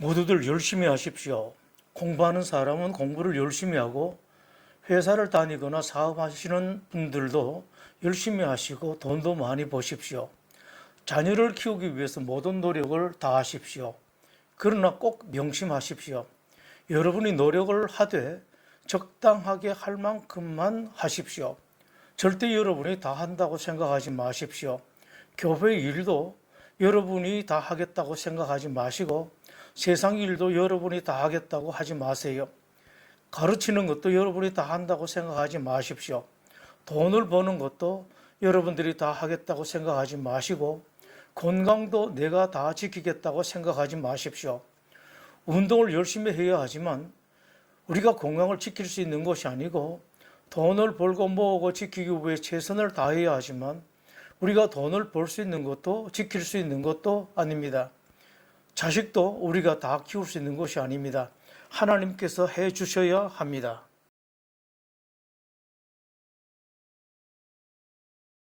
모두들 열심히 하십시오. 공부하는 사람은 공부를 열심히 하고 회사를 다니거나 사업하시는 분들도 열심히 하시고 돈도 많이 버십시오. 자녀를 키우기 위해서 모든 노력을 다하십시오. 그러나 꼭 명심하십시오. 여러분이 노력을 하되 적당하게 할 만큼만 하십시오. 절대 여러분이 다 한다고 생각하지 마십시오. 교회 일도 여러분이 다 하겠다고 생각하지 마시고 세상 일도 여러분이 다 하겠다고 하지 마세요. 가르치는 것도 여러분이 다 한다고 생각하지 마십시오. 돈을 버는 것도 여러분들이 다 하겠다고 생각하지 마시고 건강도 내가 다 지키겠다고 생각하지 마십시오. 운동을 열심히 해야 하지만 우리가 건강을 지킬 수 있는 것이 아니고 돈을 벌고 모으고 지키기 위해 최선을 다해야 하지만 우리가 돈을 벌 수 있는 것도 지킬 수 있는 것도 아닙니다. 자식도 우리가 다 키울 수 있는 것이 아닙니다. 하나님께서 해 주셔야 합니다.